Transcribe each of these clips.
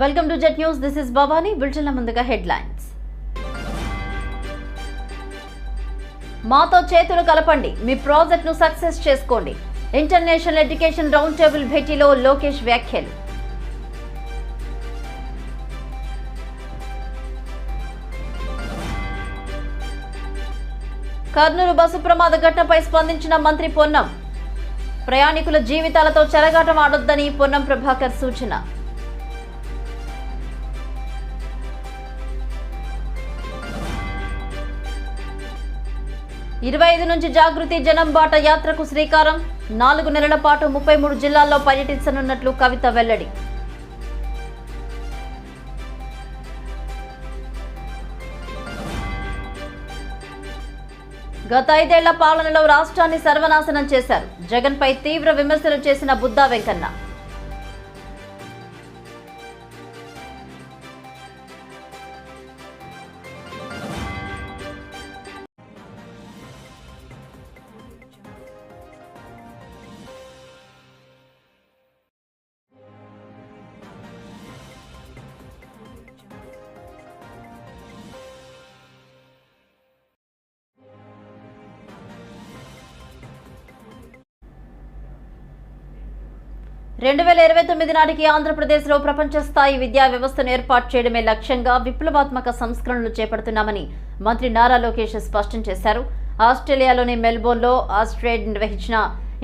Welcome to jet news. This is Bhavani. బులెటిన్ల ముందుగా headlines. మాతో చేతులు కలపండి. మీ ప్రాజెక్ట్ను సక్సెస్ చేసుకోండి. ఇంటర్నేషనల్ ఎడ్యుకేషన్ రౌండ్ టేబుల్ భేటీలో లోకేష్ వ్యాఖ్యలు. కర్నూలు బస్సు ప్రమాద ఘటనపై స్పందించిన మంత్రి పొన్నం. ప్రయాణికుల జీవితాలతో చెలగాటం ఆడొద్దని పొన్నం ప్రభాకర్ సూచన. ఇరవై ఐదు నుంచి జాగృతి జనం బాట యాత్రకు శ్రీకారం. నాలుగు నెలల పాటు ముప్పై మూడు జిల్లాల్లో పర్యటించనున్నట్లు కవిత వెల్లడి. గత ఐదేళ్ళ పాలనలో రాష్ట్రాన్ని సర్వనాశనం చేశారు. జగన్పై తీవ్ర విమర్శలు చేసిన బుద్దా వెంకన్న. రెండు వేల ఇరవై తొమ్మిది నాటికి ఆంధ్రప్రదేశ్లో ప్రపంచ స్థాయి విద్యా వ్యవస్థను ఏర్పాటు చేయడమే లక్ష్యంగా విప్లవాత్మక సంస్కరణలు చేపడుతున్నామని మంత్రి నారా లోకేష్ స్పష్టం చేశారు. ఆస్ట్రేలియాలోని మెల్బోర్న్లో ఆస్ట్రేడ్ నిర్వహించిన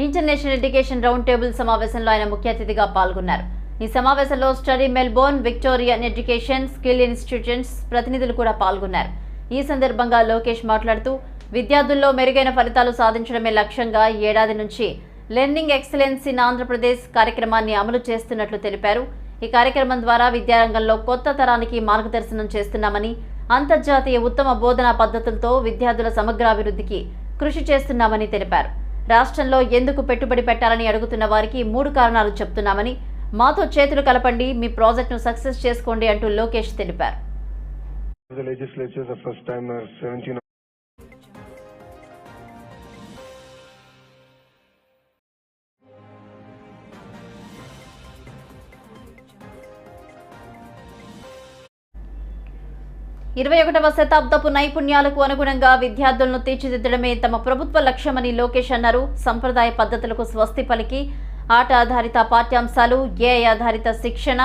ఇంటర్నేషనల్ ఎడ్యుకేషన్ రౌండ్ టేబుల్ సమావేశంలో ఆయన ముఖ్య అతిథిగా పాల్గొన్నారు. ఈ సమావేశంలో study Melbourne Victorian education skill institutions ప్రతినిధులు కూడా పాల్గొన్నారు. ఈ సందర్భంగా లోకేష్ మాట్లాడుతూ విద్యార్థుల్లో మెరుగైన ఫలితాలు సాధించడమే లక్ష్యంగా ఏడాది నుంచి లెర్నింగ్ ఎక్సలెన్స్ ఇన్ ఆంధ్రప్రదేశ్ కార్యక్రమాన్ని అమలు చేస్తున్నట్లు తెలిపారు. ఈ కార్యక్రమం ద్వారా విద్యారంగంలో కొత్త తరానికి మార్గదర్శనం చేస్తున్నామని అంతర్జాతీయ ఉత్తమ బోధనా పద్ధతులతో విద్యార్థుల సమగ్రాభివృద్ధికి కృషి చేస్తున్నామని తెలిపారు. రాష్ట్రంలో ఎందుకు పెట్టుబడి పెట్టాలని అడుగుతున్న వారికి మూడు కారణాలు చెప్తున్నామని మాతో చేతులు కలపండి మీ ప్రాజెక్టును సక్సెస్ చేసుకోండి అంటూ లోకేష్ తెలిపారు. The legislature, the first time, uh, 17 ఇరవై ఒకటవ శతాబ్దపు నైపుణ్యాలకు అనుగుణంగా విద్యార్థులను తీర్చిదిద్దడమే తమ ప్రభుత్వ లక్ష్యమని లోకేష్ అన్నారు. సంప్రదాయ పద్ధతులకు స్వస్తి పలికి ఆట ఆధారిత పాఠ్యాంశాలు ఏఐ ఆధారిత శిక్షణ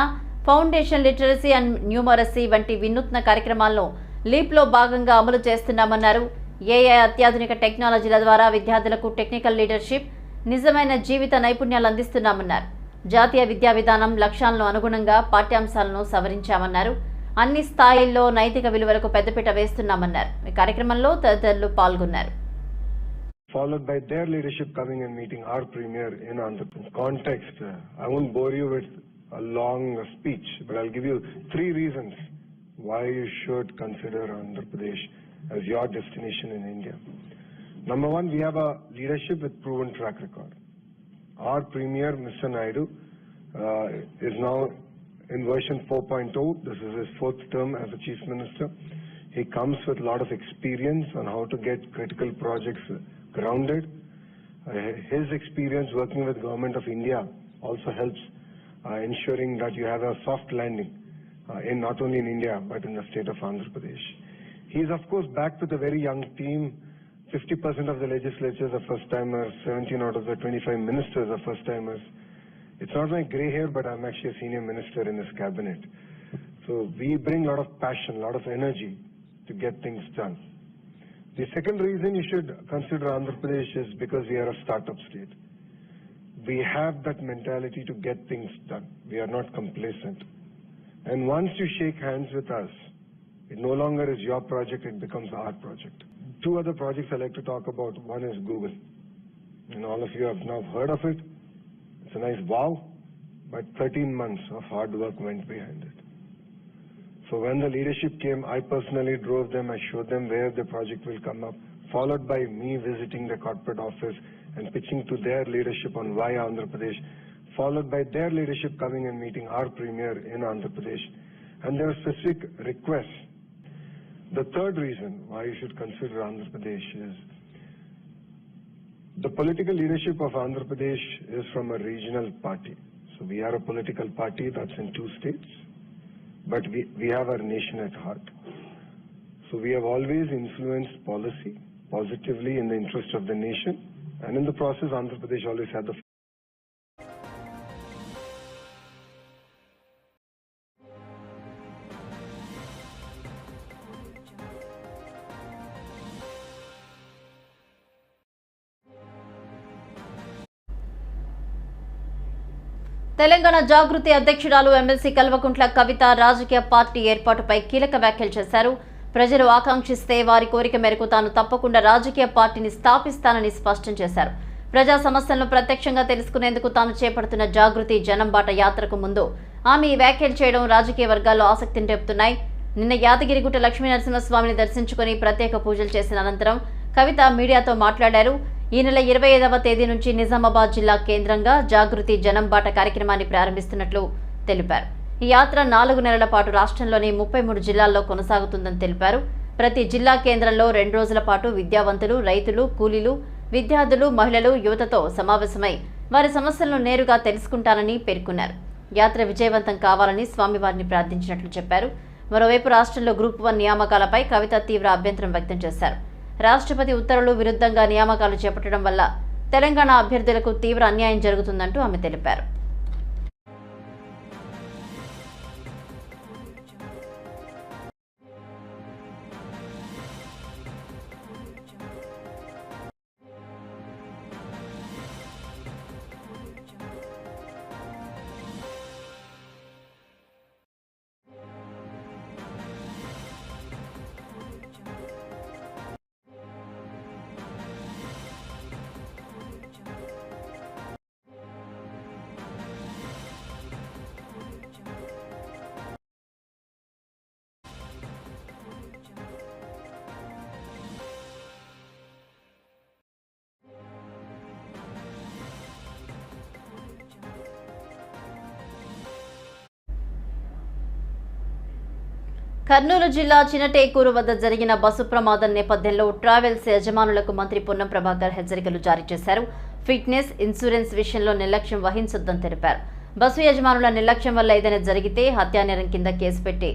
ఫౌండేషన్ లిటరసీ అండ్ న్యూమరసీ వంటి వినూత్న కార్యక్రమాలను లీప్లో భాగంగా అమలు చేస్తున్నామన్నారు. ఏఐ అత్యాధునిక టెక్నాలజీల ద్వారా విద్యార్థులకు టెక్నికల్ లీడర్షిప్ నిజమైన జీవిత నైపుణ్యాలు అందిస్తున్నామన్నారు. జాతీయ విద్యా విధానం లక్ష్యాలను అనుగుణంగా పాఠ్యాంశాలను సవరించామన్నారు. అన్ని స్థాయిల్లో నైతిక విలువలకు పెద్దపీట వేస్తున్నామన్నారు ఈ కార్యక్రమంలో తదితరులు పాల్గొన్నారు followed by their leadership coming and meeting our premier in Andhra Pradesh. Context, uh, I won't bore you with a long speech, but I'll give you three reasons why you should consider Andhra Pradesh as your destination in India. Number one, we have a leadership with proven track record. Our premier, Mr. Naidu, uh, is now in version 4.0. This is his fourth term as a chief minister. He comes with a lot of experience on how to get critical projects grounded. Uh, his experience working with government of India also helps uh, ensuring that you have a soft landing uh, in not only in India but in the state of Andhra Pradesh. He is of course back with a very young team. 50% of the legislature are first timers, 17 out of the 25 ministers are first timers. It's not my gray hair, but I'm actually a senior minister in this cabinet. So we bring a lot of passion, a lot of energy to get things done. The second reason you should consider Andhra Pradesh is because we are a startup state. We have that mentality to get things done. We are not complacent. And once you shake hands with us, it no longer is your project, it becomes our project. Two other projects I like to talk about. One is Google. And all of you have now heard of it. It's a nice wow, but 13 months of hard work went behind it. So when the leadership came, I personally drove them, I showed them where the project will come up, followed by me visiting the corporate office and pitching to their leadership on why Andhra Pradesh, followed by their leadership coming and meeting our premier in Andhra Pradesh. And there are specific requests. The third reason why you should consider Andhra Pradesh is the political leadership of Andhra Pradesh is from a regional party. So we are a political party that's in two states. but we, we have our nation at heart. So we have always influenced policy positively in the interest of the nation, and in the process, Andhra Pradesh always had the Telangana జాగృతి అధ్యక్షురాలు MLC Kalvakuntla Kavitha రాజకీయ party ఏర్పాటుపై కీలక వ్యాఖ్యలు చేశారు. ప్రజలు ఆకాంక్షిస్తే వారి కోరిక మేరకు తాను తప్పకుండా రాజకీయ పార్టీని స్థాపిస్తానని స్పష్టం చేశారు. ప్రజా సమస్యలను ప్రత్యక్షంగా తెలుసుకునేందుకు తాను చేపడుతున్న జాగృతి జనం బాట యాత్రకు ముందు ఆమె ఈ వ్యాఖ్యలు చేయడం రాజకీయ వర్గాల్లో ఆసక్తిని రేపుతున్నాయి. నిన్న యాదగిరిగుట్ట లక్ష్మీనరసింహస్వామిని దర్శించుకుని ప్రత్యేక పూజలు చేసిన అనంతరం కవిత మీడియాతో మాట్లాడారు. ఈ నెల ఇరవై ఐదవ తేదీ నుంచి నిజామాబాద్ జిల్లా కేంద్రంగా జాగృతి జనం బాట కార్యక్రమాన్ని ప్రారంభిస్తున్నట్లు తెలిపారు. ఈ యాత్ర నాలుగు నెలల పాటు రాష్ట్రంలోని ముప్పై మూడు జిల్లాల్లో కొనసాగుతుందని తెలిపారు. ప్రతి జిల్లా కేంద్రంలో రెండు రోజుల పాటు విద్యావంతులు రైతులు కూలీలు విద్యార్థులు మహిళలు యువతతో సమావేశమై వారి సమస్యలను నేరుగా తెలుసుకుంటానని పేర్కొన్నారు. యాత్ర విజయవంతం కావాలని స్వామివారిని ప్రార్థించినట్లు చెప్పారు. మరోవైపు రాష్ట్రంలో గ్రూప్ వన్ నియామకాలపై కవిత తీవ్ర అభ్యంతరం వ్యక్తం చేశారు. రాష్ట్రపతి ఉత్తర్వులు విరుద్ధంగా నియామకాలు చేపట్టడం వల్ల తెలంగాణ అభ్యర్థులకు తీవ్ర అన్యాయం జరుగుతుందంటూ ఆమె తెలిపారు. కర్నూలు జిల్లా చినటేకూరు వద్ద జరిగిన బస్సు ప్రమాదం నేపథ్యంలో ట్రావెల్స్ యజమానులకు మంత్రి పొన్నం ప్రభాకర్ హెచ్చరికలు జారీ చేశారు. ఫిట్నెస్ ఇన్సూరెన్స్ విషయంలో నిర్లక్ష్యం వహించొద్దని తెలిపారు. బస్సు యజమానుల నిర్లక్ష్యం వల్ల ఏదైనా జరిగితే హత్యానేరం కింద కేసు పెట్టి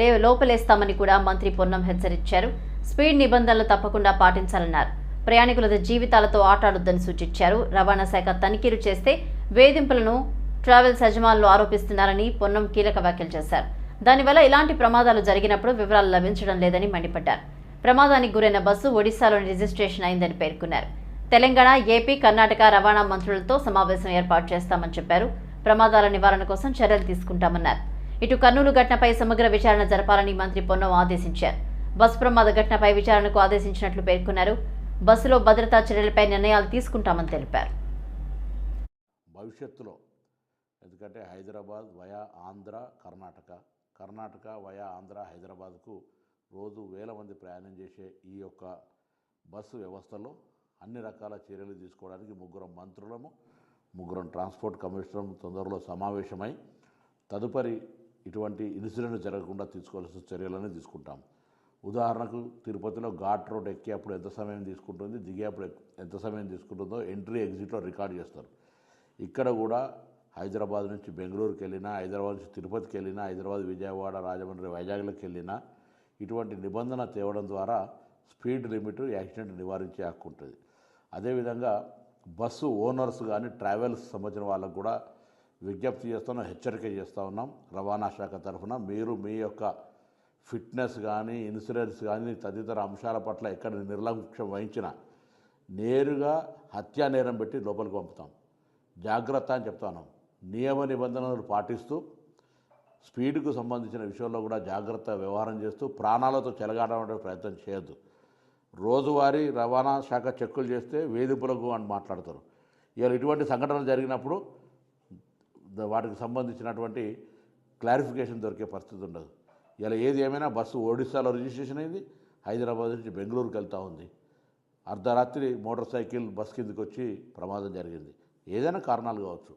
లే లోపలేస్తామని కూడా మంత్రి పొన్నం హెచ్చరించారు. స్పీడ్ నిబంధనలు తప్పకుండా పాటించాలన్నారు. ప్రయాణికుల జీవితాలతో ఆటాడొద్దని సూచించారు. రవాణా శాఖ తనిఖీలు చేస్తే వేధింపులను ట్రావెల్స్ యజమానులు ఆరోపిస్తున్నారని పొన్నం కీలక వ్యాఖ్యలు చేశారు. దానివల్ల ఇలాంటి ప్రమాదాలు జరిగినప్పుడు వివరాలు లభించడం లేదని మండిపడ్డారు. ప్రమాదానికి గురైన బస్సు ఒడిశాలోని రిజిస్ట్రేషన్ అయిందని పేర్కొన్నారు. తెలంగాణ ఏపీ కర్ణాటక రవాణా మంత్రులతో సమావేశం ఏర్పాటు చేస్తామని చెప్పారు. ప్రమాదాల నివారణ కోసం చర్యలు తీసుకుంటామన్నారు. ఇటు కర్నూలు ఘటనపై సమగ్ర విచారణ జరపాలని మంత్రి పొన్నం ఆదేశించారు. బస్సు ప్రమాద ఘటనపై విచారణకు ఆదేశించినట్లు పేర్కొన్నారు. బస్సులో భద్రతా చర్యలపై నిర్ణయాలు తీసుకుంటామని తెలిపారు. భవిష్యత్తులో ఎందుకంటే హైదరాబాద్ వయా ఆంధ్ర కర్ణాటక కర్ణాటక వయా ఆంధ్ర హైదరాబాద్కు రోజు వేల మంది ప్రయాణం చేసే ఈ యొక్క బస్సు వ్యవస్థలో అన్ని రకాల చర్యలు తీసుకోవడానికి ముగ్గురం మంత్రులము ముగ్గురం ట్రాన్స్పోర్ట్ కమిషనర్ తొందరలో సమావేశమై తదుపరి ఇటువంటి ఇన్సిడెంట్ జరగకుండా తీసుకోవాల్సిన చర్యలను తీసుకుంటాం. ఉదాహరణకు తిరుపతిలో ఘాట్ రోడ్ ఎక్కేప్పుడు ఎంత సమయం తీసుకుంటుంది దిగేప్పుడు ఎంత సమయం తీసుకుంటుందో ఎంట్రీ ఎగ్జిట్లో రికార్డ్ చేస్తారు. ఇక్కడ కూడా హైదరాబాద్ నుంచి బెంగళూరుకి వెళ్ళినా హైదరాబాద్ నుంచి తిరుపతికి వెళ్ళినా హైదరాబాద్ విజయవాడ రాజమండ్రి వైజాగ్లోకి వెళ్ళినా ఇటువంటి నిబంధన తేవడం ద్వారా స్పీడ్ లిమిట్ యాక్సిడెంట్ నివారించే హక్కు ఉంటుంది. అదేవిధంగా బస్సు ఓనర్స్ కానీ ట్రావెల్స్ సంబంధించిన వాళ్ళకు కూడా విజ్ఞప్తి చేస్తున్నాం హెచ్చరిక చేస్తూ ఉన్నాం. రవాణా శాఖ తరఫున మీరు మీ యొక్క ఫిట్నెస్ కానీ ఇన్సూరెన్స్ కానీ తదితర అంశాల పట్ల ఎక్కడ నిర్లక్ష్యం వహించినా నేరుగా హత్యా నేరం పెట్టి లోపలికి పంపుతాం. జాగ్రత్త అని చెప్తాను నియమ నిబంధనలు పాటిస్తూ స్పీడ్కు సంబంధించిన విషయంలో కూడా జాగ్రత్త వ్యవహారం చేస్తూ ప్రాణాలతో చెలగాడమే ప్రయత్నం చేయొద్దు. రోజువారీ రవాణా శాఖ చెక్కులు చేస్తే వేధింపులకు అని మాట్లాడతారు. ఇవాళ ఇటువంటి సంఘటనలు జరిగినప్పుడు వాటికి సంబంధించినటువంటి క్లారిఫికేషన్ దొరికే పరిస్థితి ఉండదు. ఇలా ఏది ఏమైనా బస్సు ఒడిశాలో రిజిస్ట్రేషన్ అయింది హైదరాబాద్ నుంచి బెంగళూరుకి వెళ్తూ ఉంది. అర్ధరాత్రి మోటార్ సైకిల్ బస్ కిందకి వచ్చి ప్రమాదం జరిగింది. ఏదైనా కారణాలు కావచ్చు.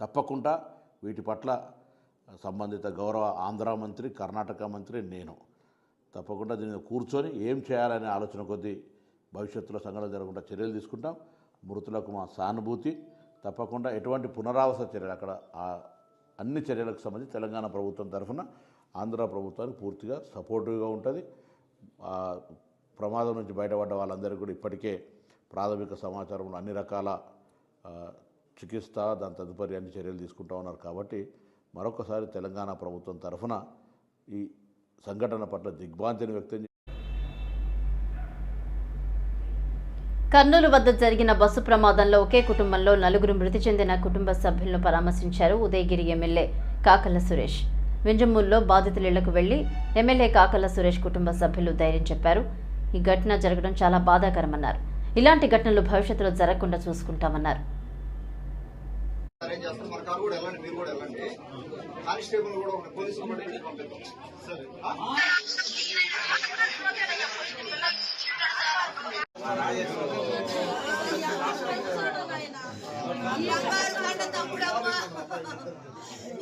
తప్పకుండా వీటి పట్ల సంబంధిత గౌరవ ఆంధ్ర మంత్రి కర్ణాటక మంత్రి నేను. తప్పకుండా దీని కూర్చొని ఏం చేయాలనే ఆలోచన కొద్దీ భవిష్యత్తులో సంఘటన జరగకుండా చర్యలు తీసుకుంటాం. మృతులకు మా సానుభూతి. తప్పకుండా ఎటువంటి పునరావాస చర్యలు అక్కడ ఆ అన్ని చర్యలకు సంబంధించి తెలంగాణ ప్రభుత్వం తరఫున ఆంధ్ర ప్రభుత్వానికి పూర్తిగా సపోర్టివ్గా ఉంటుంది. ప్రమాదం నుంచి బయటపడ్డ వాళ్ళందరికీ కూడా ఇప్పటికే ప్రాథమిక సమాచారంలో అన్ని రకాల చికిత్స దాని తదుపరి అన్ని చర్యలు తీసుకుంటా ఉన్నారు కాబట్టి మరొకసారి తెలంగాణ ప్రభుత్వం తరఫున ఈ సంఘటన పట్ల దిగ్భ్రాంతిని వ్యక్తం కర్నూలు వద్ద జరిగిన బస్సు ప్రమాదంలో ఒకే కుటుంబంలో నలుగురు మృతి చెందిన కుటుంబ సభ్యులను పరామర్శించారు ఉదయగిరి ఎమ్మెల్యే కాకల సురేష్. వింజమూల్లో బాధితుల ఇళ్ళకు వెళ్ళి ఎమ్మెల్యే కాకల సురేష్ కుటుంబ సభ్యులు ధైర్యం చెప్పారు. ఈ ఘటన జరగడం చాలా బాధాకరమన్నారు. ఇలాంటి ఘటనలు భవిష్యత్తులో జరగకుండా చూసుకుంటామన్నారు. అరేంజ్ చేస్తాం మన కారు కూడా వెళ్ళండి మీరు కూడా వెళ్ళండి. కానిస్టేబుల్ కూడా ఒక పోలీసులు కూడా ఇంటికి పంపిద్దాం.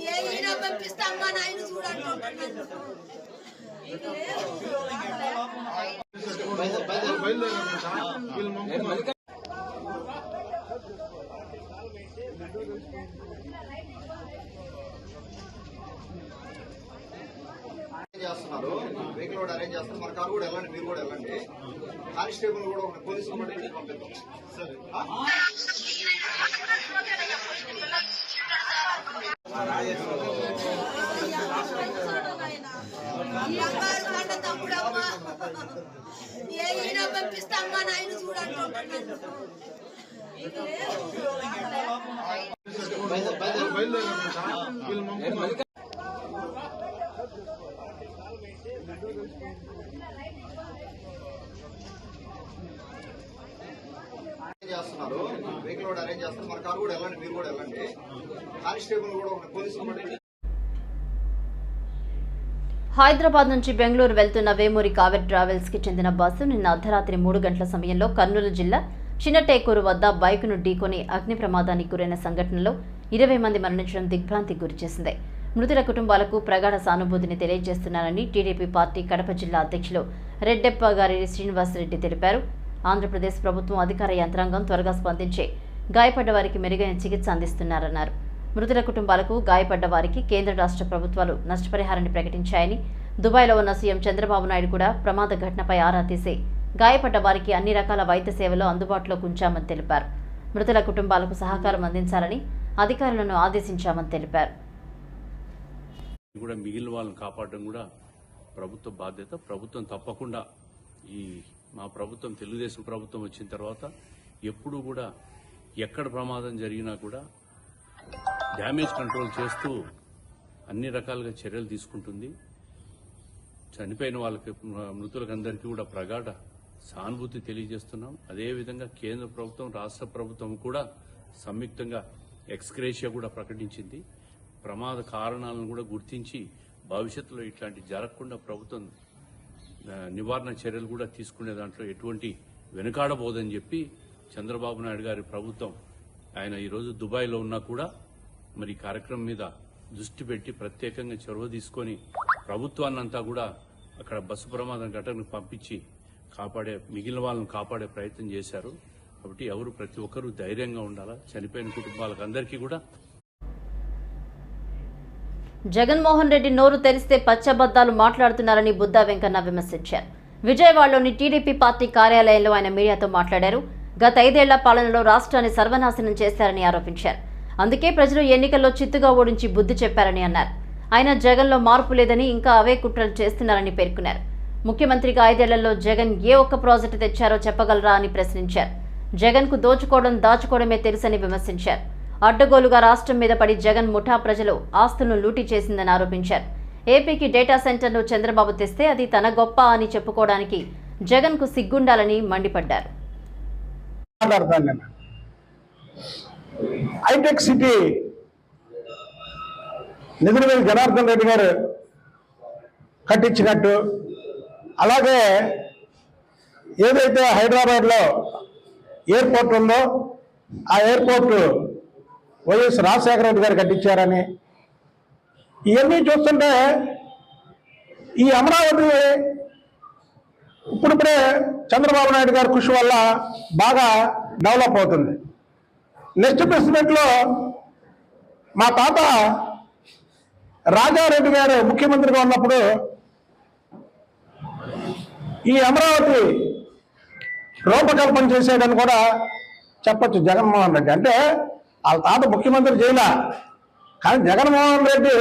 ఏ ఈయన పంపిస్తామ్మా నాయన చూడంటున్నాను బయలుదేరి- బయలుదేరి- బయలుదేరండి సార్. వీళ్ళు మమ్మల్ని- అరేంజ్ చేస్తున్నారు వెహికల్ కూడా అరేంజ్ కూడా వెళ్ళండి మీరు కూడా వెళ్ళండి కానిస్టేబుల్ కూడా ఒక పోలీసులు కూడా ఇంటికి పంపిద్దాం ఏ ఈయన పంపిస్తామ్మా నాయన బయలుదేరి- బయలుదేరి- బయలుదేరండి సార్. వీళ్ళు మమ్మల్ని- అరేంజ్ చేస్తున్నారు వెహికల్ కూడా అరేంజ్ చేస్తారు మన కారు కూడా వెళ్ళండి మీరు కూడా వెళ్ళండి కానిస్టేబుల్ కూడా ఒక పోలీసులు హైదరాబాద్ నుంచి బెంగళూరు వెళ్తున్న వేమూరి కావెర్ ట్రావెల్స్కి చెందిన బస్సు నిన్న అర్ధరాత్రి మూడు గంటల సమయంలో కర్నూలు జిల్లా చిన్నటేకూరు వద్ద బైకును ఢీకొని అగ్ని ప్రమాదానికి గురైన సంఘటనలో ఇరవై మంది మరణించడం దిగ్భ్రాంతికి గురిచేసింది మృతుల కుటుంబాలకు ప్రగాఢ సానుభూతిని తెలియజేస్తున్నానని టీడీపీ పార్టీ కడప జిల్లా అధ్యక్షులు రెడ్డెప్ప గారి శ్రీనివాసరెడ్డి తెలిపారు. ఆంధ్రప్రదేశ్ ప్రభుత్వం అధికార యంత్రాంగం త్వరగా స్పందించి గాయపడ్డ వారికి మెరుగైన చికిత్స అందిస్తున్నారన్నారు. మృతుల కుటుంబాలకు గాయపడ్డ వారికి కేంద్ర రాష్ట్ర ప్రభుత్వాలు నష్టపరిహారాన్ని ప్రకటించాయని దుబాయ్లో ఉన్న సీఎం చంద్రబాబు నాయుడు కూడా ప్రమాద ఘటనపై ఆరా తీసి గాయపడ్డ వారికి అన్ని రకాల వైద్య సేవలు అందుబాటులోకి ఉంచామని తెలిపారు. మృతుల కుటుంబాలకు సహకారం అందించాలని అధికారులను ఆదేశించామని తెలిపారు. కూడా మిగిలిన వాళ్ళని కాపాడడం కూడా ప్రభుత్వ బాధ్యత. ప్రభుత్వం తప్పకుండా ఈ మా ప్రభుత్వం తెలుగుదేశం ప్రభుత్వం వచ్చిన తర్వాత ఎప్పుడూ కూడా ఎక్కడ ప్రమాదం జరిగినా కూడా డ్యామేజ్ కంట్రోల్ చేస్తూ అన్ని రకాలుగా చర్యలు తీసుకుంటుంది. చనిపోయిన వాళ్ళకి మృతులకందరికీ కూడా ప్రగాఢ సానుభూతి తెలియజేస్తున్నాం. అదేవిధంగా కేంద్ర ప్రభుత్వం రాష్ట్ర ప్రభుత్వం కూడా సంయుక్తంగా ఎక్స్క్రేషియా కూడా ప్రకటించింది. ప్రమాద కారణాలను కూడా గుర్తించి భవిష్యత్తులో ఇట్లాంటి జరగకుండా ప్రభుత్వం నివారణ చర్యలు కూడా తీసుకునే దాంట్లో ఎటువంటి వెనుకాడబోదని చెప్పి చంద్రబాబు నాయుడు గారి ప్రభుత్వం ఆయన ఈరోజు దుబాయ్లో ఉన్నా కూడా మరి కార్యక్రమం మీద దృష్టి పెట్టి ప్రత్యేకంగా చొరవ తీసుకొని ప్రభుత్వాన్నంతా కూడా అక్కడ బస్సు ప్రమాదం ఘటనకు పంపించి కాపాడే మిగిలిన వాళ్ళని కాపాడే ప్రయత్నం చేశారు. కాబట్టి ఎవరు ప్రతి ఒక్కరూ ధైర్యంగా ఉండాలా? చనిపోయిన కుటుంబాలకు అందరికీ కూడా జగన్మోహన్ రెడ్డి నోరు తెరిస్తే పచ్చబద్దాలు మాట్లాడుతున్నారని బుద్దా వెంకన్న విమర్శించారు. విజయవాడలోని టీడీపీ పార్టీ కార్యాలయంలో ఆయన మీడియాతో మాట్లాడారు. గత ఐదేళ్ళ పాలనలో రాష్ట్రాన్ని సర్వనాశనం చేశారని ఆరోపించారు. అందుకే ప్రజలు ఎన్నికల్లో చిత్తుగా ఓడించి బుద్ధి చెప్పారని అన్నారు. ఆయన జగన్లో మార్పు లేదని ఇంకా అవే కుట్రలు చేస్తున్నారని పేర్కొన్నారు. ముఖ్యమంత్రిగా ఐదేళ్ళలో జగన్ ఏ ఒక్క ప్రాజెక్టు తెచ్చారో చెప్పగలరా అని ప్రశ్నించారు. జగన్కు దోచుకోవడం దాచుకోవడమే తెలుసని విమర్శించారు. అడ్డగోలుగా రాష్ట్రం మీద పడి జగన్ ముఠా ప్రజలు ఆస్తులను లూటీ చేసిందని ఆరోపించారు. ఏపీకి డేటా సెంటర్ను చంద్రబాబు తెస్తే అది తన గొప్ప అని చెప్పుకోవడానికి జగన్కు సిగ్గుండాలని మండిపడ్డారు. మాట్లాడతాను. నేను హైటెక్ సిటీ నిధుల మీద జనార్దన్ రెడ్డి గారు కట్టించినట్టు. అలాగే ఏదైతే హైదరాబాద్లో ఎయిర్పోర్ట్ ఉందో ఆ ఎయిర్పోర్ట్ వైఎస్ రాజశేఖర రెడ్డి గారు కట్టించారని. ఇవన్నీ చూస్తుంటే ఈ అమరావతి ఇప్పుడిప్పుడే చంద్రబాబు నాయుడు గారి కృషి వల్ల బాగా డెవలప్ అవుతుంది. నెక్స్ట్ ప్రెసిడెంట్లో మా తాత రాజారెడ్డి గారు ముఖ్యమంత్రిగా ఉన్నప్పుడు ఈ అమరావతి రూపకల్పన చేసేయడని కూడా చెప్పొచ్చు జగన్మోహన్ రెడ్డి. అంటే వాళ్ళ తాత ముఖ్యమంత్రి చేయలే కానీ జగన్మోహన్ రెడ్డి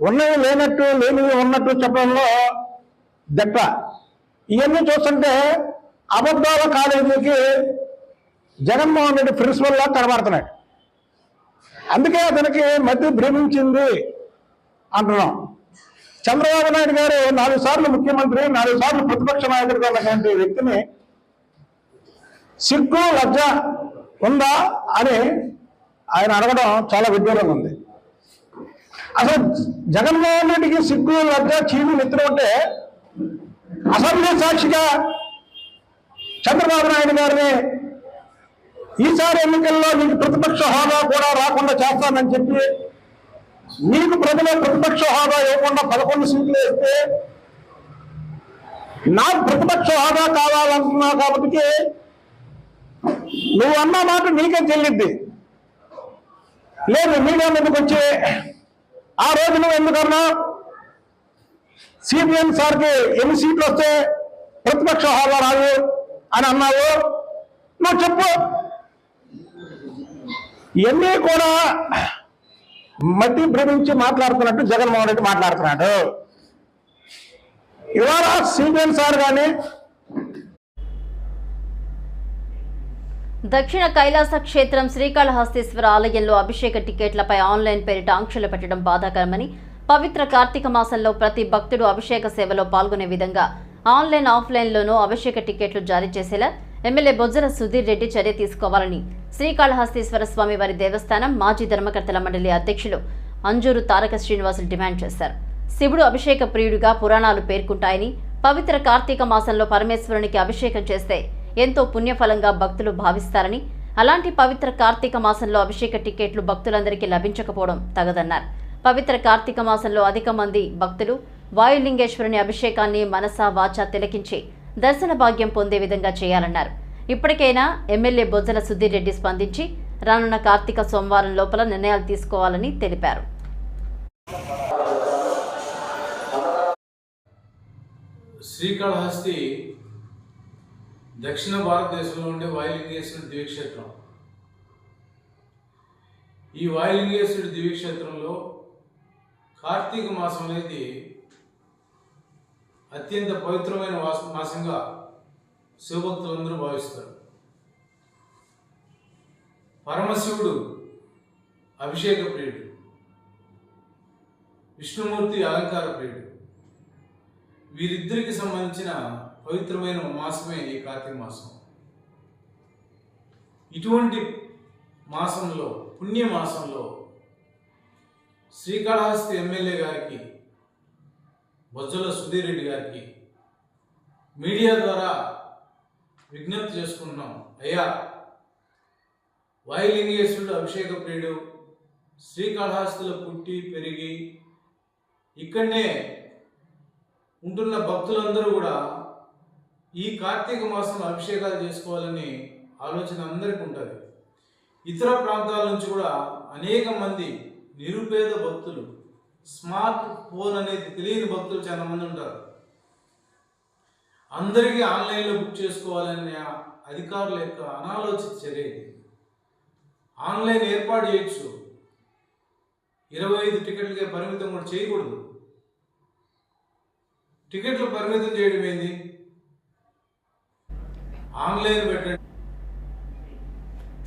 ఉన్నవి లేనట్టు లేనివి ఉన్నట్టు చెప్పడంలో దట్ట ఇవన్నీ చూస్తుంటే అబద్ధాల కాలేజీకి జగన్మోహన్ రెడ్డి ప్రిన్సిపల్గా కనబడుతున్నాడు అందుకే అతనికి మధ్య భ్రమించింది అంటున్నాం. చంద్రబాబు నాయుడు గారు నాలుగు సార్లు ముఖ్యమంత్రి నాలుగు సార్లు ప్రతిపక్ష నాయకుడిగా ఉన్నటువంటి వ్యక్తిని సిగ్గు లజ్జ ఉందా అని ఆయన అడగడం చాలా విడ్డూరంగా ఉంది. అసలు జగన్మోహన్ రెడ్డికి సిగ్గు లజ్జ చీము నిద్ర ఉంటే అసెంబ్లీ సాక్షిగా చంద్రబాబు నాయుడు గారిని ఈసారి ఎన్నికల్లో నీకు ప్రతిపక్ష హోదా కూడా రాకుండా చేస్తానని చెప్పి నీకు ప్రజలు ప్రతిపక్ష హోదా ఇవ్వకుండా పదకొండు సీట్లు వేస్తే నాకు ప్రతిపక్ష హోదా కావాలంటున్నావు కాబట్టి నువ్వు అన్న మాట నీకే చెల్లిద్ది. లేదు మీడియా మీదకి వచ్చి ఆ రోజు నువ్వు ఎందుకన్నా సిపిఎం సార్కి ఎన్ని సీట్లు వస్తే ప్రతిపక్ష హోదా రాదు అని అన్నావు? నువ్వు చెప్పు. ఇవన్నీ కూడా మట్టి భ్రమించి మాట్లాడుతున్నట్టు జగన్మోహన్ రెడ్డి మాట్లాడుతున్నాడు. ఇవాళ సిపిఎం సార్ కానీ దక్షిణ కైలాస క్షేత్రం శ్రీకాళహస్తీశ్వర ఆలయంలో అభిషేక టికెట్లపై ఆన్లైన్ పేరిట ఆంక్షలు పెట్టడం బాధాకరమని పవిత్ర కార్తీక మాసంలో ప్రతి భక్తుడు అభిషేక సేవలో పాల్గొనే విధంగా ఆన్లైన్ ఆఫ్లైన్లోనూ అభిషేక టికెట్లు జారీ చేసేలా ఎమ్మెల్యే బొజ్జల సుధీర్ రెడ్డి చర్య తీసుకోవాలని శ్రీకాళహస్తీశ్వర స్వామి వారి దేవస్థానం మాజీ ధర్మకర్తల మండలి అధ్యక్షులు అంజూరు తారక శ్రీనివాసులు డిమాండ్ చేశారు. శివుడు అభిషేక ప్రియుడిగా పురాణాలు పేర్కొంటాయని పవిత్ర కార్తీక మాసంలో పరమేశ్వరునికి అభిషేకం చేస్తే ఎంతో పుణ్యఫలంగా భక్తులు భావిస్తారని అలాంటి పవిత్ర కార్తీక మాసంలో అభిషేక టికెట్లు భక్తులందరికీ లభించకపోవడం తగదన్నారు. పవిత్ర కార్తీక మాసంలో అధిక మంది భక్తులు వాయులింగేశ్వరుని అభిషేకాన్ని మనసా వాచా తిలకించి దర్శన భాగ్యం పొందే విధంగా చేయాలన్నారు. ఇప్పటికైనా ఎమ్మెల్యే బొజ్జల సుధీర్ రెడ్డి స్పందించి రానున్న కార్తీక సోమవారం లోపల నిర్ణయాలు తీసుకోవాలని తెలిపారు. శ్రీకాళహస్తి దక్షిణ భారతదేశంలో ఉండే వాయులింగేశ్వరుడి దివ్యక్షేత్రం. ఈ వాయులింగేశ్వరుడి దివ్యక్షేత్రంలో కార్తీక మాసం అనేది అత్యంత పవిత్రమైన వాస- మాసంగా శివభక్తులందరూ భావిస్తారు. పరమశివుడు అభిషేక ప్రియుడు. విష్ణుమూర్తి అలంకార ప్రియుడు. వీరిద్దరికి సంబంధించిన పవిత్రమైన మాసమే ఈ కార్తీక మాసం. ఇటువంటి మాసంలో పుణ్య మాసంలో శ్రీకాళహస్తి ఎమ్మెల్యే గారికి బొజ్జల సుధీర్ రెడ్డి గారికి మీడియా ద్వారా విజ్ఞప్తి చేసుకుంటున్నాం. అయ్యా వాయులింగేశ్వరుడు అభిషేక ప్రియుడు శ్రీకాళహస్తిలో పుట్టి పెరిగి ఇక్కడనే ఉంటున్న భక్తులందరూ కూడా ఈ కార్తీక మాసంలో అభిషేకాలు చేసుకోవాలని ఆలోచన అందరికీ ఉంటుంది ఇతర ప్రాంతాల నుంచి కూడా అనేక మంది నిరుపేద భక్తులు స్మార్ట్ ఫోన్ అనేది తెలియని భక్తులు చాలా మంది ఉంటారు. అందరికీ ఆన్లైన్లో బుక్ చేసుకోవాలనే అధికారుల యొక్క అనాలోచిత చర్య ఇది. ఆన్లైన్ ఏర్పాటు చేయొచ్చు. ఇరవై ఐదు టికెట్లకే పరిమితం కూడా చేయకూడదు. టికెట్లు పరిమితం చేయడం ఏంది? ఆన్లైన్ పెట్టండి.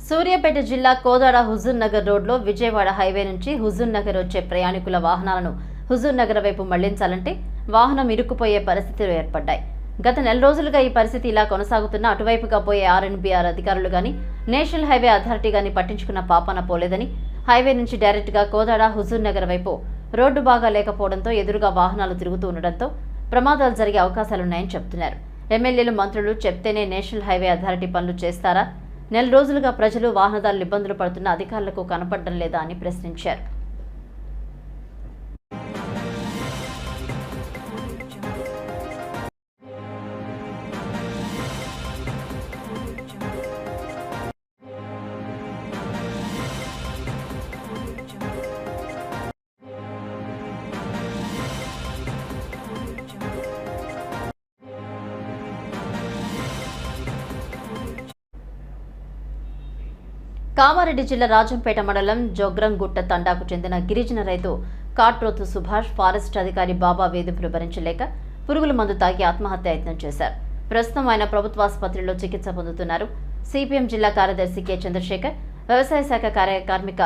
సూర్యాపేట జిల్లా కోదాడ హుజూర్ నగర్ రోడ్లో విజయవాడ హైవే నుంచి హుజూర్ నగర్ వచ్చే ప్రయాణికుల వాహనాలను హుజూర్ నగర్ వైపు మళ్ళించాలంటే వాహనం ఇరుక్కుపోయే పరిస్థితులు ఏర్పడ్డాయి. గత నెల రోజులుగా ఈ పరిస్థితి ఇలా కొనసాగుతున్న అటువైపుగా పోయే ఆర్ఎన్బిఆర్ అధికారులు గాని నేషనల్ హైవే అథారిటీ గాని పట్టించుకున్న పాపన పోలేదని హైవే నుంచి డైరెక్ట్గా కోదాడ హుజూర్ నగర్ వైపు రోడ్డు బాగా లేకపోవడంతో ఎదురుగా వాహనాలు తిరుగుతూ ఉండడంతో ప్రమాదాలు జరిగే అవకాశాలున్నాయని చెప్తున్నారు. ఎమ్మెల్యేలు మంత్రులు చెప్తేనే నేషనల్ హైవే అథారిటీ పనులు చేస్తారా? నెల రోజులుగా ప్రజలు వాహనదారులు ఇబ్బందులు పడుతున్న అధికారులకు కనపడడం లేదా అని ప్రశ్నించారు. కామారెడ్డి జిల్లా రాజంపేట మండలం జోగ్రంగుట్ట తండాకు చెందిన గిరిజన రైతు కాట్రోతు సుభాష్ ఫారెస్ట్ అధికారి బాబా వేధింపులు భరించలేక పురుగుల మందు తాగి ఆత్మహత్య యత్నం చేశారు. ప్రస్తుతం ఆయన ప్రభుత్వాసుపత్రిలో చికిత్స పొందుతున్నారు. సిపిఎం జిల్లా కార్యదర్శి కె చంద్రశేఖర్ వ్యవసాయ శాఖ కార్యకార్మిక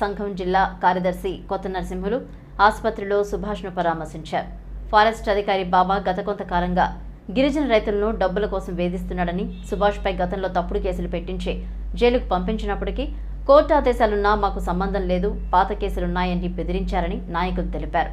సంఘం జిల్లా కార్యదర్శి కొత్త నరసింహులు ఆసుపత్రిలో సుభాష్ను పరామర్శించారు. ఫారెస్ట్ అధికారి బాబా గత కొంతకాలంగా గిరిజన రైతులను డబ్బుల కోసం వేధిస్తున్నాడని సుభాష్పై గతంలో తప్పుడు కేసులు పెట్టించి జైలుకు పంపించినప్పటికీ కోర్టు ఆదేశాలున్నా మాకు సంబంధం లేదు పాత కేసులున్నాయని బెదిరించారని నాయకులు తెలిపారు.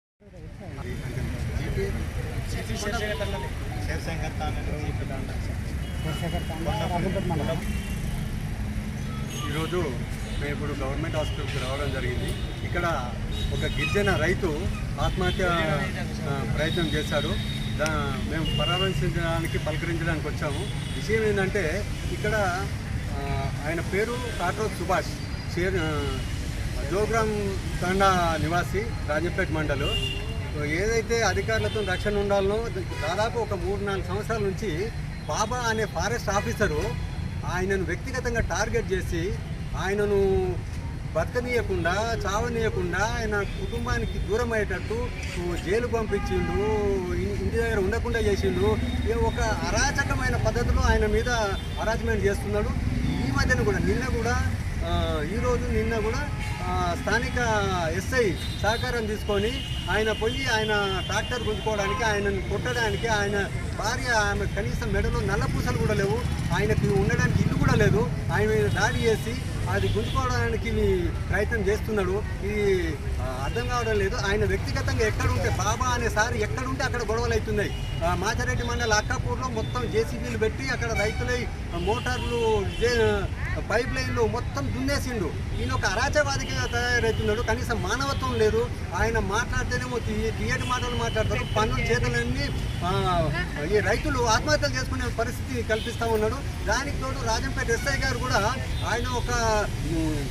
ఈరోజు మేము ఇప్పుడు గవర్నమెంట్ హాస్పిటల్కి రావడం జరిగింది. ఇక్కడ ఒక గిరిజన రైతు ఆత్మహత్య ప్రయత్నం చేశాడు. దా మేము పరామర్శించడానికి పలకరించడానికి వచ్చాము. విషయం ఏంటంటే ఇక్కడ ఆయన పేరు కాట్రోజ్ సుభాష్. షేర్ జోగ్రామ్ తండా నివాసి రాజంపేట మండలు. ఏదైతే అధికారులతో రక్షణ ఉండాలనో దాదాపు ఒక మూడు నాలుగు సంవత్సరాల నుంచి బాబా అనే ఫారెస్ట్ ఆఫీసరు ఆయనను వ్యక్తిగతంగా టార్గెట్ చేసి ఆయనను బతకనీయకుండా చావనీయకుండా ఆయన కుటుంబానికి దూరం అయ్యేటట్టు జైలు పంపించిండు ఇంటి దగ్గర ఉండకుండా చేసిండు. ఒక అరాచకమైన పద్ధతిలో ఆయన మీద అరాచమెంట్ చేస్తున్నాడు. ఈ మధ్యన కూడా నిన్న కూడా ఈరోజు నిన్న కూడా స్థానిక ఎస్ఐ సహకారం తీసుకొని ఆయన పోయి ఆయన ట్రాక్టర్ గుంజుకోవడానికి ఆయనను కొట్టడానికి ఆయన భార్య ఆమె కనీసం మెడలో నల్ల పూసలు కూడా లేవు. ఆయనకి ఉండడానికి ఇల్లు కూడా లేదు. ఆయన దాడి చేసి అది గుంజుకోవడానికి ప్రయత్నం చేస్తున్నాడు. ఇది అర్థం కావడం లేదు. ఆయన వ్యక్తిగతంగా ఎక్కడుంటే బాబా అనే సార్ ఎక్కడుంటే అక్కడ గొడవలు అవుతున్నాయి. మాచారెడ్డి మండల అక్కాపూర్లో మొత్తం జేసీబీలు పెట్టి అక్కడ రైతులై మోటార్లు పైప్ లైన్లు మొత్తం దున్నేసిండు. ఈయన ఒక అరాచవాదిగా తయారవుతున్నాడు కనీసం మానవత్వం లేదు. ఆయన మాట్లాడితేనేమో తీయటి మాటలు మాట్లాడతారు. పన్నులు చేతులన్నీ ఈ రైతులు ఆత్మహత్యలు చేసుకునే పరిస్థితి కల్పిస్తూ ఉన్నాడు. దానికి తోడు రాజంపేట ఎస్ఐ గారు కూడా ఆయన ఒక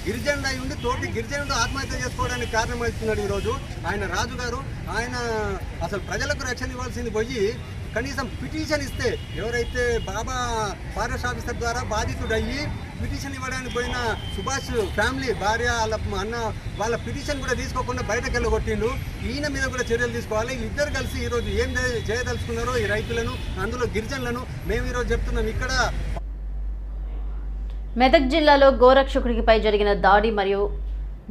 గిరిజనుడు అయి ఉండి తోటి గిరిజనుడు ఆత్మహత్య చేసుకోవడానికి కారణమవుతున్నాడు ఈరోజు. ఆయన రాజు గారు ఆయన అసలు ప్రజలకు రక్షణ ఇవ్వాల్సింది పోయి కనీసం పిటిషన్ ఇస్తే ఎవరైతే బాబా ఫారెస్ట్ ఆఫీసర్ ద్వారా బాధితుడు అయ్యి పిటిషన్ ఇవ్వడానికి పోయిన సుభాష్ ఫ్యామిలీ భార్య వాళ్ళ అన్న వాళ్ళ పిటిషన్ కూడా తీసుకోకుండా బయటకు వెళ్ళగొట్టిండు. ఈయన మీద కూడా చర్యలు తీసుకోవాలి. ఇద్దరు కలిసి ఈరోజు ఏం చేయదలుచుకున్నారో ఈ రైతులను అందులో గిరిజనులను మేము ఈరోజు చెప్తున్నాం. ఇక్కడ మెదక్ జిల్లాలో గోరక్షకుడిపై జరిగిన దాడి మరియు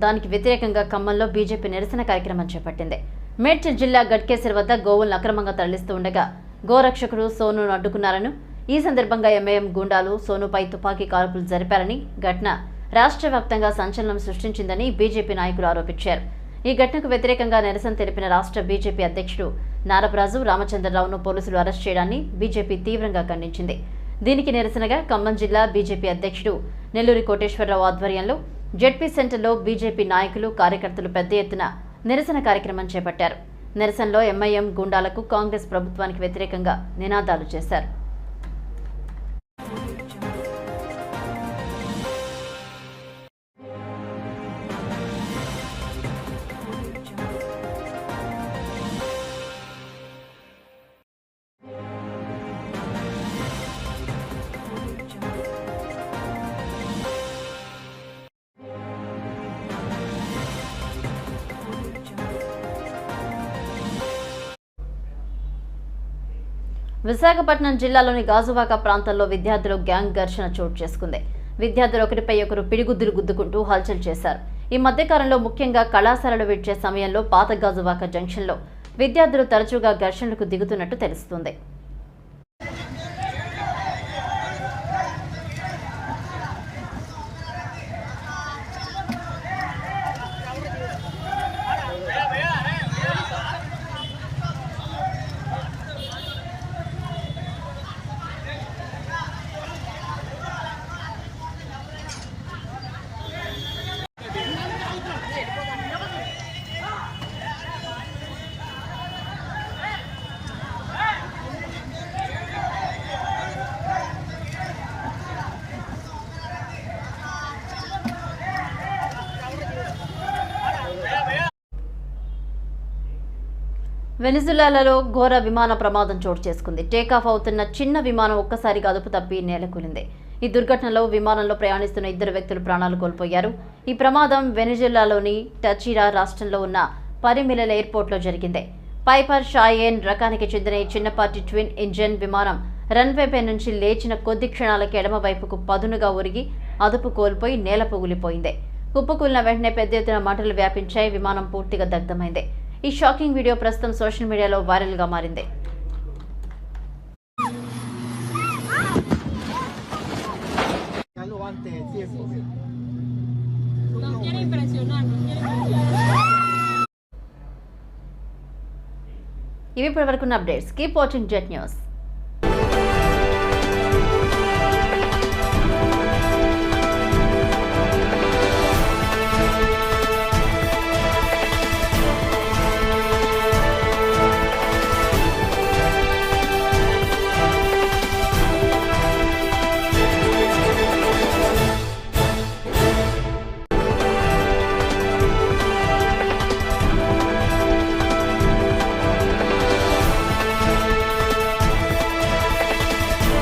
దానికి వ్యతిరేకంగా ఖమ్మంలో బీజేపీ నిరసన కార్యక్రమం చేపట్టింది. మేడ్చల్ జిల్లా గట్కేసర్ వద్ద గోవులను అక్రమంగా తరలిస్తూ ఉండగా గోరక్షకుడు సోనును అడ్డుకున్నారని ఈ సందర్భంగా ఎంఐఎం గుండాలు సోనుపై తుపాకీ కాల్పులు జరిపారని ఘటన రాష్ట్ర వ్యాప్తంగా సంచలనం సృష్టించిందని బీజేపీ నాయకులు ఆరోపించారు. ఈ ఘటనకు వ్యతిరేకంగా నిరసన తెలిపిన రాష్ట్ర బీజేపీ అధ్యక్షుడు నారపరాజు రామచంద్రరావును పోలీసులు అరెస్ట్ చేయడాన్ని బీజేపీ తీవ్రంగా ఖండించింది. దీనికి నిరసనగా ఖమ్మం జిల్లా బీజేపీ అధ్యక్షుడు నెల్లూరి కోటేశ్వరరావు ఆధ్వర్యంలో జెడ్పీ సెంటర్లో బీజేపీ నాయకులు కార్యకర్తలు పెద్ద ఎత్తున నిరసన కార్యక్రమం చేపట్టారు. నిరసనలో ఎంఐఎం గుండాలకు కాంగ్రెస్ ప్రభుత్వానికి వ్యతిరేకంగా నినాదాలు చేశారు. విశాఖపట్నం జిల్లాలోని గాజువాక ప్రాంతంలో విద్యార్థులు గ్యాంగ్ ఘర్షణ చోటు చేసుకుంది. విద్యార్థులు ఒకరిపై ఒకరు పిడిగుద్దులు గుద్దుకుంటూ హల్చల్ చేశారు. ఈ మధ్యకాలంలో ముఖ్యంగా కళాశాలలు విడిచే సమయంలో పాత గాజువాక జంక్షన్లో విద్యార్థులు తరచుగా ఘర్షణలకు దిగుతున్నట్టు తెలుస్తుంది. వెనిజులాలలో ఘోర విమాన ప్రమాదం చోటు చేసుకుంది. టేకాఫ్ అవుతున్న చిన్న విమానం ఒక్కసారిగా అదుపు తప్పి నేలకూలింది. ఈ దుర్ఘటనలో విమానంలో ప్రయాణిస్తున్న ఇద్దరు వ్యక్తులు ప్రాణాలు కోల్పోయారు. ఈ ప్రమాదం వెనిజులాలోని టచీరా రాష్ట్రంలో ఉన్న పరిమిలల ఎయిర్పోర్ట్లో జరిగింది. పైపర్ షాయేన్ రకానికి చెందిన ఈ చిన్నపాటి ట్విన్ ఇంజన్ విమానం రన్వేపై నుంచి లేచిన కొద్ది క్షణాలకి ఎడమ వైపుకు పదునుగా ఉరిగి అదుపు కోల్పోయి నేల పొగిలిపోయింది. కుప్పకూలిన వెంటనే పెద్ద ఎత్తున మంటలు వ్యాపించాయి. విమానం పూర్తిగా దగ్ధమైంది. ఈ షాకింగ్ వీడియో ప్రస్తుతం సోషల్ మీడియాలో వైరల్గా మారింది. ఇవి ఇప్పటివరకు updates. Keep watching jet news.